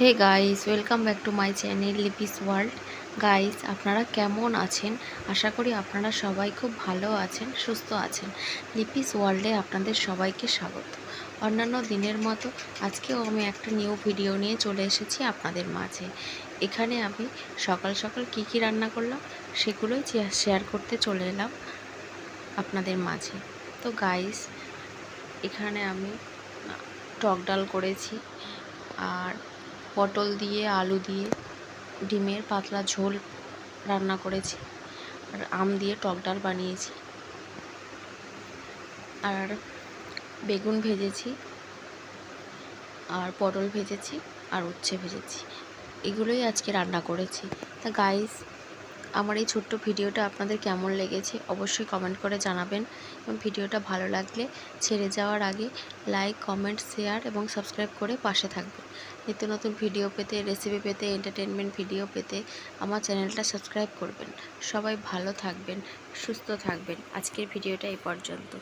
Hey guys welcome back to my channel Lipi's world guys আপনারা কেমন আছেন? আশা করি আপনারা সবাই খুব ভালো আছেন, সুস্থ আছেন। লিপিস ওয়ার্ল্ডে আপনাদের সবাইকে স্বাগত। অন্যান্য দিনের মতো আজকেও আমি একটা নিউ ভিডিও নিয়ে চলে এসেছি আপনাদের মাঝে। এখানে আমি সকাল সকাল কি কি রান্না করলাম, সেগুলোই শেয়ার করতে চলে এলাম আপনাদের মাঝে। তো গাইস এখানে আমি টক ডাল করেছি, আর পটল দিয়ে, আলু দিয়ে, ডিমের পাতলা ঝোল রান্না করেছি আর আম দিয়ে টক ডাল বানিয়েছি। আর বেগুন ভেজেছি আর পটল ভেজেছি আর উচ্ছে ভেজেছি। এগুলোই আজকে রান্না করেছি। তা গাইস আমার এই ছোট্ট ভিডিওটা আপনাদের কেমন লেগেছে অবশ্যই কমেন্ট করে জানাবেন এবং ভিডিওটা ভালো লাগলে ছেড়ে যাওয়ার আগে লাইক কমেন্ট শেয়ার এবং সাবস্ক্রাইব করে পাশে থাকবেন। নিত্য নতুন ভিডিও পেতে রেসিপি পেতে এন্টারটেনমেন্ট ভিডিও পেতে আমার চ্যানেলটা সাবস্ক্রাইব করবেন। সবাই ভালো থাকবেন, সুস্থ থাকবেন। আজকের ভিডিওটা এই পর্যন্ত।